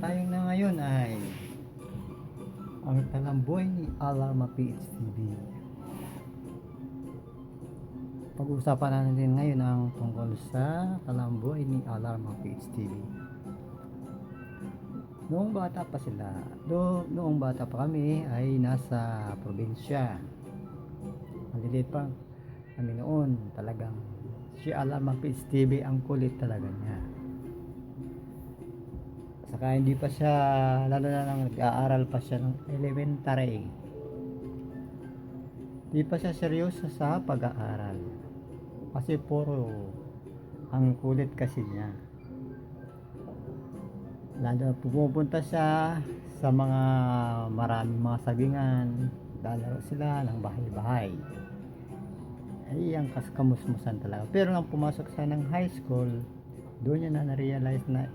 Naman tayo na ngayon ay ang talamboy ni Alarma PHTV. Pag-uusapan natin ngayon ang tungkol sa talamboy ni Alarma PHTV. Noong bata pa sila, do, noong bata pa kami ay nasa probinsya. Maliliit pa kami noon, talagang si Alarma PHTV ang kulit talaga niya. Saka hindi pa siya, lalo na nang nag-aaral pa siya ng elementary. Hindi pa siya seryoso sa pag-aaral. Kasi puro ang kulit kasi niya. Lalo na pumupunta siya sa mga maraming mga sagingan. Lalaro sila ng bahay-bahay. Ay, ang kaskamusmusan talaga. Pero nang pumasok siya ng high school, doon niya na na-realize na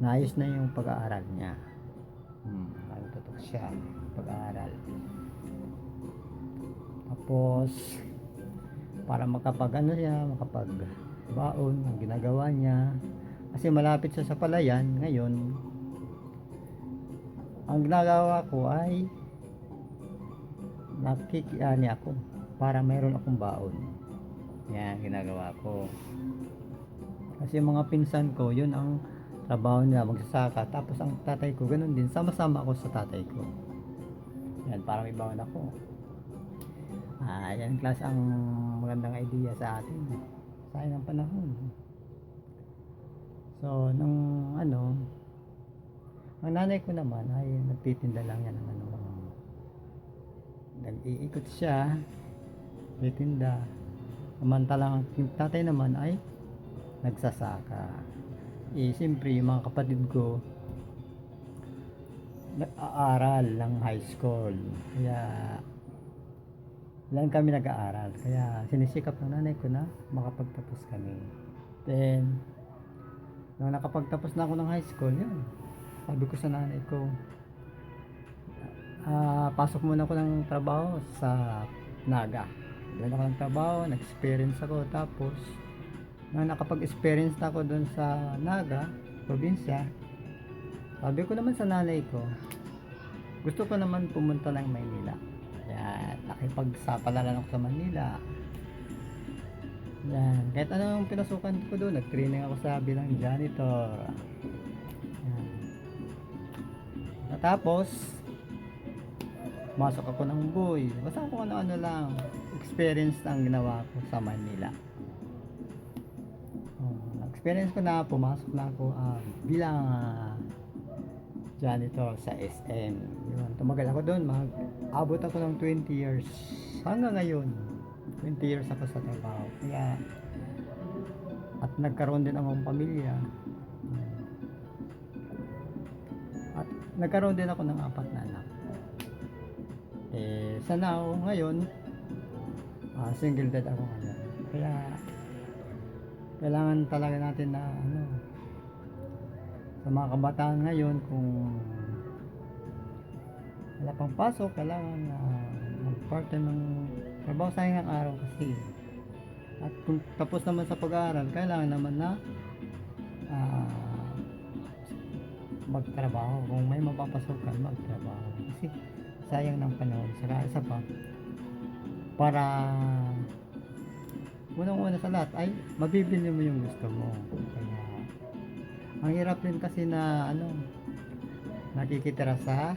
naayos na yung pag-aaral niya. Hmm, nagtutok siya pag-aaral. Tapos, para makapag ano siya, makapag baon ang ginagawa niya. Kasi malapit siya sa palayan ngayon. Ang ginagawa ko ay nakikiani ako para mayroon akong baon. Yan, ginagawa ko. Kasi mga pinsan ko, yun ang trabaho nila magsasaka. Tapos ang tatay ko ganun din. Sama-sama ako sa tatay ko. Yan para may baon ako. Ah yan class ang magandang idea sa atin. Sayang ng panahon. So nung ano ang nanay ko naman ay nagtitinda lang yan ng ano nag-iikot siya titinda samantalang yung tatay naman ay nagsasaka eh, siyempre yung mga kapatid ko nag-aaral ng high school. Kaya lang kami nag-aaral. Kaya sinisikap ng nanay ko na makapagtapos kami. Then nung nakapagtapos na ako ng high school yun. Sabi ko sa nanay ko ah pasok muna ako ng trabaho sa Naga. Doon ako ng trabaho nag-experience ako tapos na nakapag-experience na ako doon sa Naga, probinsya, sabi ko naman sa nanay ko, gusto ko naman pumunta ng Maynila. Kaya nakipagsapalaran ako sa Manila. Yan. Kahit anong pinasukan ko doon, nag-training ako sa bilang janitor. Yan. Tapos, masok ako ng buhay. Basta ako ano-ano lang, experience ang ginawa ko sa Manila. Experience ko na pumasok na ako ah, bilang ah, janitor sa SM. Yun, tumagal ako doon, mag abot ako ng 20 years hanggang ngayon. 20 years ako sa trabaho. Kaya at nagkaroon din akong pamilya. At nagkaroon din ako ng apat na anak. Eh, sa now, ngayon, ah, single dad ako ngayon. Kaya kailangan talaga natin na ano sa mga kabataan ngayon kung wala pang pasok kailangan na mag-part ng trabaho sayang ang araw kasi. At kung tapos naman sa pag-aaral kailangan naman na ah, magtrabaho. Kung may mapapasok ka magtrabaho. Kasi sayang ng panahon. Saka isa pa para unang-una sa lahat ay mabibili mo yung gusto mo. Kaya, ang hirap din kasi na ano, nakikitira sa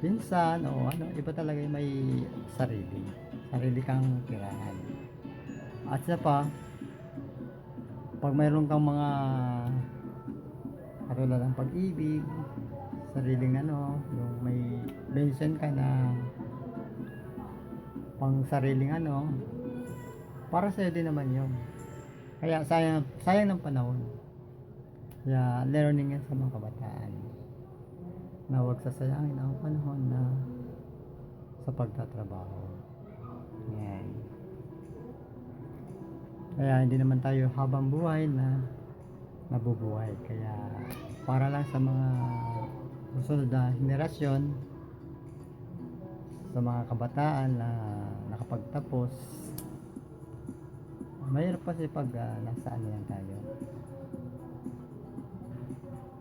pinsan o ano, iba talaga yung may sarili. Sarili kang tirahan. At sa pa, pag mayroon kang mga katulad ng pag-ibig, sariling ano, yung may pension ka na pang sariling ano, para sa'yo din naman yun. Kaya sayang, sayang ng panahon. Kaya learning yan sa mga kabataan. Na huwag sasayangin ang panahon na sa pagtatrabaho. Yan. Kaya hindi naman tayo habang buhay na nabubuhay. Kaya para lang sa mga susunod na henerasyon, sa mga kabataan na nakapagtapos, mahirap kasi pag uh, nasa ano yan tayo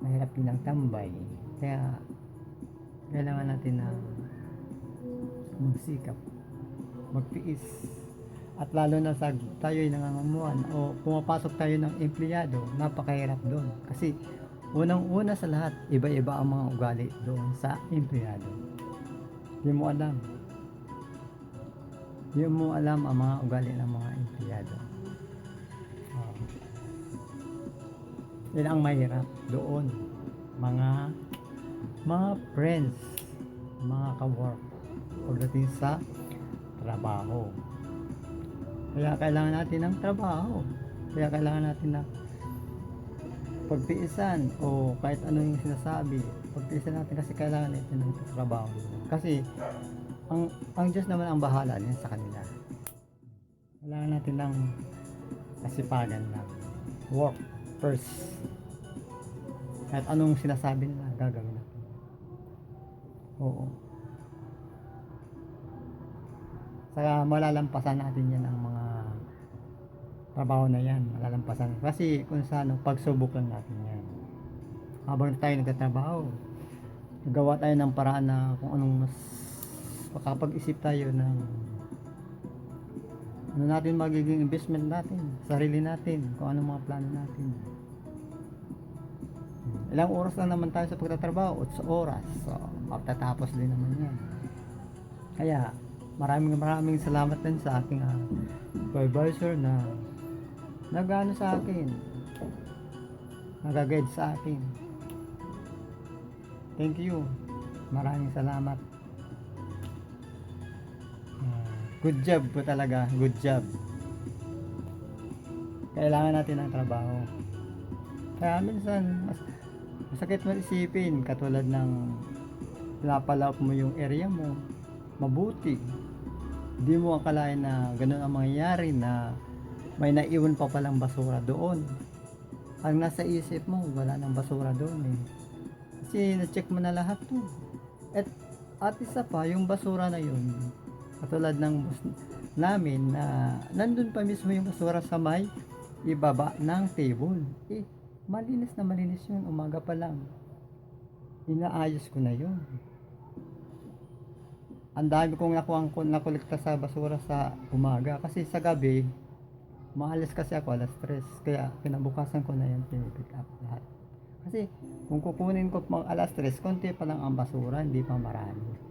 mahirap din ang tambay. Kaya, kailangan natin na magsikap, magtiis. At lalo na sa tayo ay nangangamuan o pumapasok tayo ng empleyado, napakahirap doon. Kasi unang-una sa lahat, iba-iba ang mga ugali doon sa empleyado. Hindi mo alam. Hindi mo alam ang mga ugali ng mga empleyado. Yan ang mahirap doon. Mga mga friends, mga ka-work pagdating sa trabaho. Kaya kailangan natin ng trabaho. Kaya kailangan natin na pagtiisan o kahit ano yung sinasabi, pagtiisan natin kasi kailangan natin ng trabaho. Kasi ang ang Diyos naman ang bahala din sa kanila. Kailangan natin ng kasipagan lang. Work first. Kahit anong sinasabi nila, gagawin natin. Oo. Saka malalampasan natin yan ang mga trabaho na yan. Malalampasan. Kasi kung sa ano, pagsubok lang natin yan. Habang tayo nagtatrabaho, nagawa tayo ng paraan na kung anong mas makapag-isip tayo ng ano natin magiging investment natin, sarili natin, kung ano mga plano natin. Ilang oras lang naman tayo sa pagtatrabaho? 8 oras. So, matatapos din naman yan. Kaya, maraming maraming salamat din sa aking uh, supervisor na nagano sa akin. Nagaguide sa akin. Thank you. Maraming salamat. Good job po talaga. Good job. Kailangan natin ng trabaho. Kaya minsan, mas, masakit mo isipin katulad ng pinapalawak mo yung area mo mabuti hindi mo akalain na ganun ang mangyayari na may naiwan pa palang basura doon ang nasa isip mo wala nang basura doon eh kasi na-check mo na lahat to at at isa pa yung basura na yun katulad ng bus namin na nandun pa mismo yung basura sa may ibaba ng table. Eh malinis na malinis yun. Umaga pa lang. Inaayos ko na yun. Ang dami kong nakuha nakolekta sa basura sa umaga. Kasi sa gabi maalis kasi ako alas 3 kaya kinabukasan ko na yan pinipick up lahat. Kasi kung kukunin ko pang alas 3 konti pa lang ang basura hindi pa marami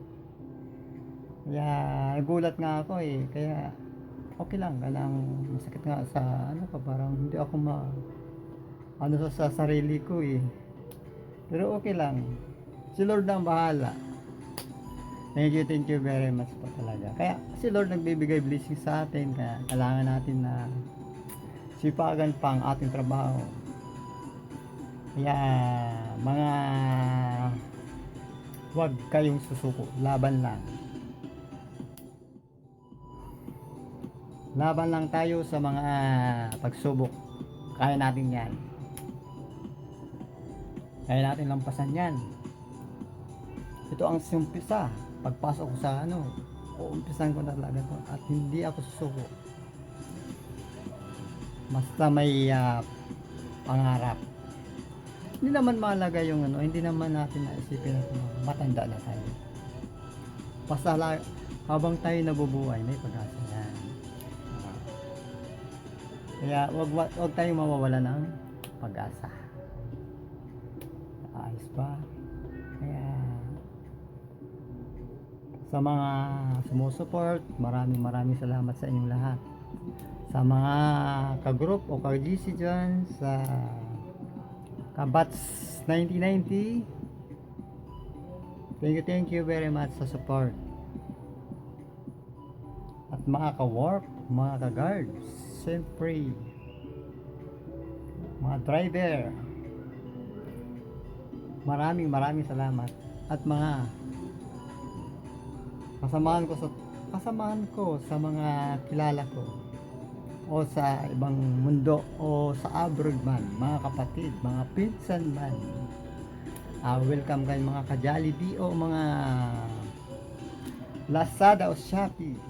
kaya nagulat nga ako eh. Kaya okay lang. Lang masakit nga sa ano pa parang hindi ako ma ano sa, sa sarili ko eh. Pero okay lang. Si Lord ang bahala. Thank you, thank you very much po talaga. Kaya si Lord nagbibigay blessing sa atin, kaya kailangan natin na sipagan pa ang ating trabaho. Kaya mga huwag kayong susuko, laban lang. Laban lang tayo sa mga pagsubok. Kaya natin yan. Kaya natin lampasan yan. Ito ang sumpisa pagpasok ko sa ano, uumpisan ko na talaga to at hindi ako susuko. Basta may ah, pangarap. Hindi naman mahalaga yung ano, hindi naman natin naisipin na matanda na tayo. Basta habang tayo nabubuhay, may pag-asa. Ah. Kaya wag, wag, wag tayong mawawala ng pag-asa. Ayos pa. Kaya sa mga sumusuport, maraming maraming salamat sa inyong lahat. Sa mga ka-group o ka-GC dyan, sa Kabats 1990, thank you, thank you very much sa support. At mga ka-warp, mga ka-guards, siyempre, mga driver, maraming maraming salamat. At mga kasamahan ko sa kasamahan ko sa mga kilala ko o sa ibang mundo o sa abroad man, mga kapatid, mga pinsan man. Ah, welcome kayo mga ka-Jollibee o mga Lazada o Shopee.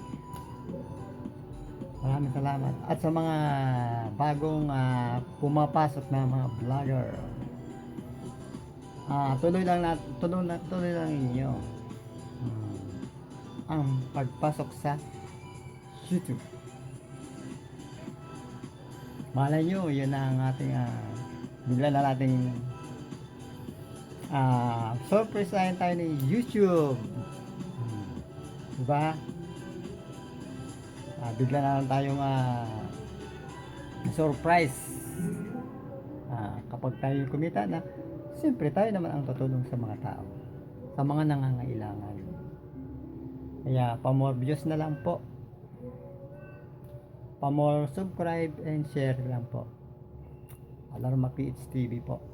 Maraming salamat. At sa mga bagong ah, pumapasok na mga vlogger. Ah, tuloy lang na tuloy, na, tuloy lang ninyo. Hmm, ang pagpasok sa YouTube. Malay nyo, yun ang ating ah, bigla na nating ah, surprise tayo ni YouTube. Hmm. Diba? Ah, bigla na lang tayong ah, surprise. Ah, kapag tayo kumita na, siyempre tayo naman ang tutulong sa mga tao. Sa mga nangangailangan. Kaya, pa-more views na lang po. Pa-more subscribe and share lang po. Alarma PH TV po.